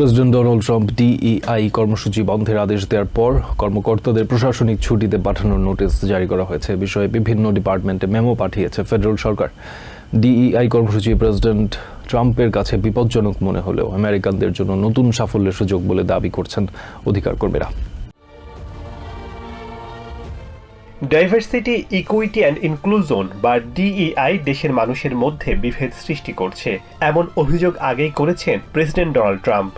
President Donald Trump DEI কর্মসূচি বন্ধের আদেশ দেওয়ার পর কর্মকর্তাদের প্রশাসনিক ছুটিতে পাঠানোর নোটিশ জারি করা হয়েছে। বিষয়ে বিভিন্ন ডিপার্টমেন্টে মেমো পাঠিয়েছে ফেডারেল সরকার। ডিইআই কর্মসূচি প্রেসিডেন্ট ট্রাম্পের কাছে বিপজ্জনক মনে হলেও আমেরিকানদের জন্য নতুন সাফল্যের সুযোগ বলে দাবি করছেন অধিকার কর্মীরা ডাইভার্সিটি ইকুইটি অ্যান্ড ইনক্লুজন বা ডিইআই দেশের মানুষের মধ্যে বিভেদ সৃষ্টি করছে। এমন অভিযোগ আগেই করেছেন প্রেসিডেন্ট ডোনাল্ড ট্রাম্প।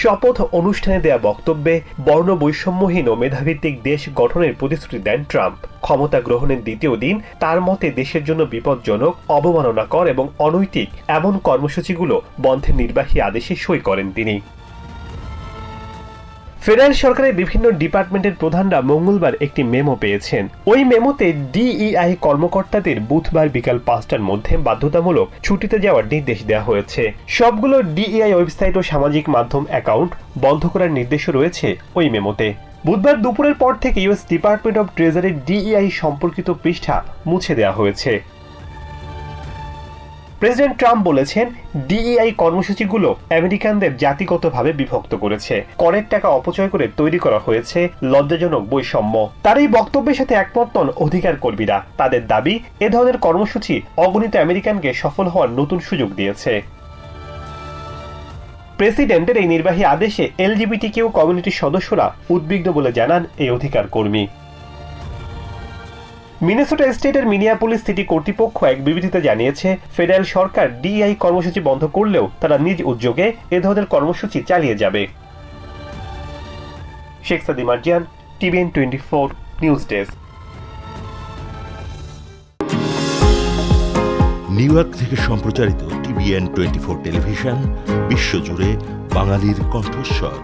শপথ অনুষ্ঠানে দেয়া বক্তব্যে বর্ণ বৈষম্যহীন ও মেধাভিত্তিক দেশ গঠনের প্রতিশ্রুতি দেন ট্রাম্প। ক্ষমতা গ্রহণের দ্বিতীয় দিন তার মতে দেশের জন্য বিপজ্জনক, অবমাননাকর এবং অনৈতিক এমন কর্মসূচিগুলো বন্ধের নির্বাহী আদেশে সই করেন তিনি। ফেডারেল সরকারের বিভিন্ন ডিপার্টমেন্টের প্রধানরা মঙ্গলবার একটি মেমো পেয়েছেন। ওই মেমোতে ডিইআই কর্মকর্তাদের বুধবার বিকাল পাঁচটার মধ্যে বাধ্যতামূলক ছুটিতে যাওয়ার নির্দেশ দেওয়া হয়েছে। সবগুলো ডিইআই ওয়েবসাইট ও সামাজিক মাধ্যম অ্যাকাউন্ট বন্ধ করার নির্দেশও রয়েছে ওই মেমোতে। বুধবার দুপুরের পর থেকে ইউএস ডিপার্টমেন্ট অব ট্রেজারির ডিইআই সম্পর্কিত পৃষ্ঠা মুছে দেওয়া হয়েছে। প্রেসিডেন্ট ট্রাম্প বলেছেন, ডিইআই কর্মসূচিগুলো আমেরিকানদের জাতিগতভাবে বিভক্ত করেছে। করের টাকা অপচয় করে তৈরি করা হয়েছে লজ্জাজনক বৈষম্য। তার এই বক্তব্যের সাথে একমত নন অধিকার কর্মীরা। তাদের দাবি, এ ধরনের কর্মসূচি অগণিত আমেরিকানকে সফল হওয়ার নতুন সুযোগ দিয়েছে। প্রেসিডেন্টের এই নির্বাহী আদেশে এলজিবিটি কিউ কমিউনিটির সদস্যরা উদ্বিগ্ন বলে জানান এই অধিকার কর্মী। মিনেসোটা স্টেটের মিনিয়াপুলিস সিটি কর্তৃপক্ষ এক বিবৃতিতে জানিয়েছে, ফেডারেল সরকার ডিআই কর্মসূচি বন্ধ করলেও তারা নিজ উদ্যোগে এ ধরনের কর্মসূচি চালিয়ে যাবে। Sheikh Sadi Marzian TVN twenty four news desk. New York থেকে সম্প্রচারিত টিভিএন টোয়েন্টি ফোর টেলিভিশন, বিশ্বজুড়ে বাঙালির কণ্ঠস্বর।